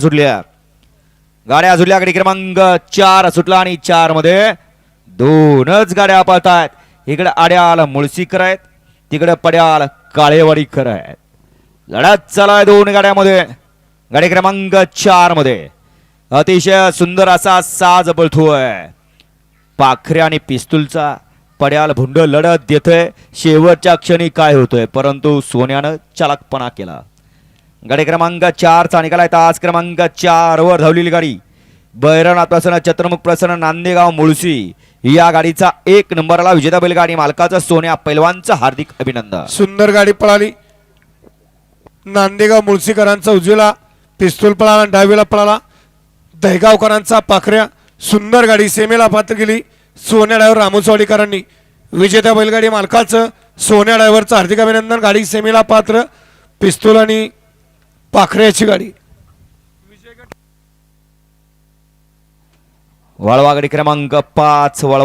सुटल्या गाड्या सुटल्या गाडी क्रमांक चार सुटला आणि चारमध्ये दोनच गाड्या पळतायत. इकडे आड्याल मुळशीकर आहेत तिकडे पड्याल काळेवाडीकर आहेत. लढत चालाय दोन गाड्यामध्ये. गाडी क्रमांक चारमध्ये अतिशय सुंदर असा साज बळतोय पाखरे आणि पिस्तूलचा पड्याल भुंड लढत देतोय. शेवटच्या क्षणी काय होतोय? परंतु सोन्यानं चालकपणा केला. गाडी क्रमांक चारचा निकाला तास क्रमांक चार वर धावलेली गाडी. बैरनाथ प्रसन्न चत्रमुख प्रसन्न नांदेगाव मुळशी. या गाडीचा एक नंबरला विजेता बैलगाडी मालकाचा सोन्या पैलवानचं हार्दिक अभिनंदन. सुंदर गाडी पळाली. नांदेगाव मुळशीकरांचा उजवीला पिस्तूल पळाला डावीला पळाला. दहगावकरांचा पाखऱ्या. सुंदर गाडी सेमेला पात्र गेली सोन्या ड्रायव्हर रामोसवाडीकरांनी विजेत्या बैलगाडी मालकाचं सोन्या डायव्हरचं हार्दिक अभिनंदन. गाडी सेमेला पात्र. पिस्तूल आणि पाखऱ्याची गाडी. वळवा गाडी क्रमांक पाच वळवा